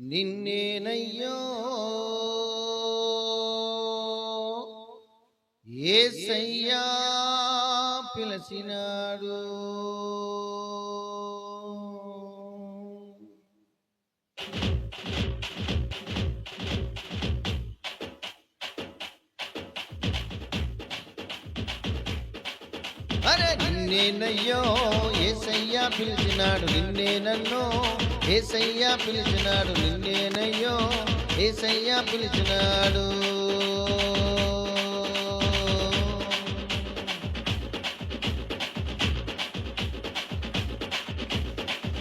నిన్నేనయ్యో ఏసయ్యా పిలచినాడు అరే నిన్నేనయ్యో ఏసయ్యా పిలిచినాడు నిన్నే నన్ను. ఏసయ్యా పిలిచినాడు నిన్నేనయ్యో ఏసయ్యా పిలిచినాడు.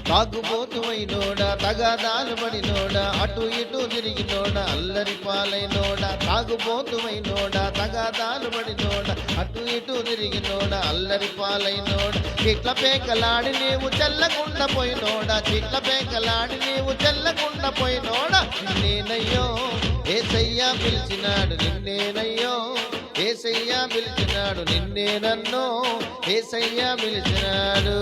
తాగుబోతువైనోడా తగాదాలు పడినోడా అటు ఇటు తిరిగినోడా అల్లరి పాలైనోడా తాగుబోతువైనోడా తగాదాలు పడినోడా అటు ఇటు తిరిగినోడా అల్లరి పాలైనోడా. చిట్ల పేకలాడి నీవు చెల్లకుండా పోయినోడా చిట్ల పేకలాడి నీవు చెల్లకుండా పోయినోడా. నేనయ్యో ఏసయ్యా పిలిచినాడు నిన్నేనయ్యో ఏసయ్యా పిలిచినాడు నిన్నే నన్ను ఏసయ్యా పిలిచినాడు.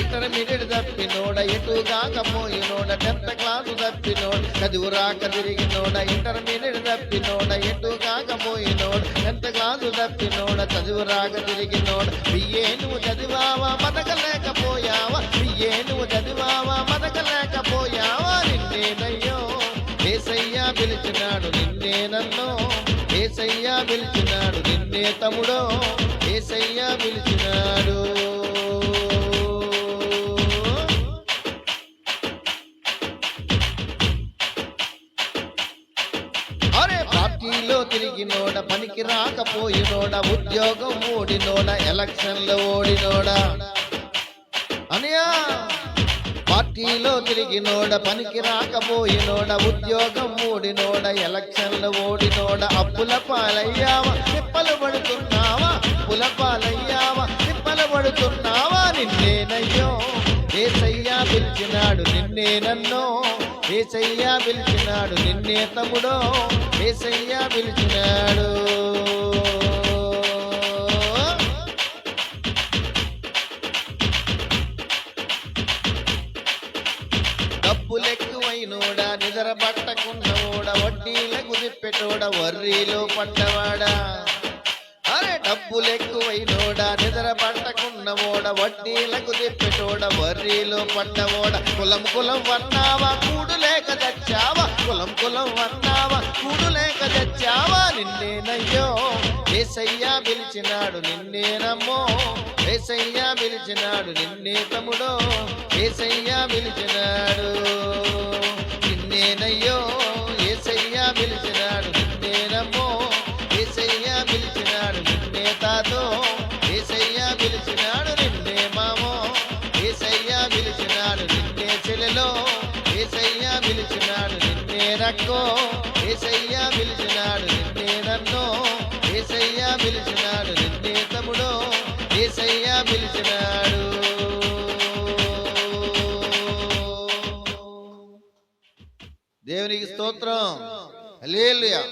ఇతర మిడిడు తప్పినోడ ఎటు కాకపోయినోడ టెన్త్ క్లాసు తప్పినోడు చదువు రాక తిరిగినోడ ఇంటర్మీడియట్ తప్పినోడ ఎటు కాకపోయినోడ టెన్త్ క్లాసు తప్పినోడ చదువు రాక తిరిగినోడ బియ్యే నువ్వు చదివావా బతకలేకపోయావా? బియ్యే నువ్వు చదివావా బతకలేకపోయావా? నిన్నేనయ్యో ఏసయ్యా పిలిచినాడు నిన్నే నన్ను ఏసయ్యా పిలిచినాడు నిన్నే తమ్ముడో. తిరిగినోడ పనికి రాకపోయినోడ ఉద్యోగం ఓడినోడ ఎలక్షన్లు ఓడినోడ. అనియా పార్టీలో తిరిగినోడ పనికి రాకపోయినోడ ఉద్యోగం ఓడినోడ ఎలక్షన్లు ఓడినోడ అప్పుల పాలయ్యావా తిప్పలు పడుతున్నావా అప్పుల పాలయ్యావా తిప్పలు పడుతున్నావా నిన్నేనయ్యో ఏసయ్యా పిలిచినాడు నిన్నే నన్నో ఏసయ్యా పిలిచినాడు నిన్నే తమ్ముడో? ఏసయ్యా పిలిచినాడు? డబ్బులెక్కువైనోడా నిద్ర పట్టకున్నోడా వడ్డీల తిప్పెటోడా వర్రీలో పడ్డవాడా అరే డబ్బులెక్కువైనోడా నిద్ర పట్టవోడ వడ్డీలకు తిప్పెటోడ వర్రీలు పట్టవోడ. కులం కులం వన్నావా కూడు లేక తెచ్చావా కులం కులం వన్నావా కూడు లేక తెచ్చావా నిన్నేనయ్యో ఏసయ్యా పిలిచినాడు నిన్నేనమ్మో. ఏసయ్యా పిలిచినాడు నిన్నే తమ్ముడో. ఏసయ్యా పిలిచినాడు నిన్నేనయ్యో. పిలిచినాడు నిన్నే తమ్ముడో ఏసయ్య పిలిచినాడు. దేవునికి స్తోత్రం. హల్లెలూయా.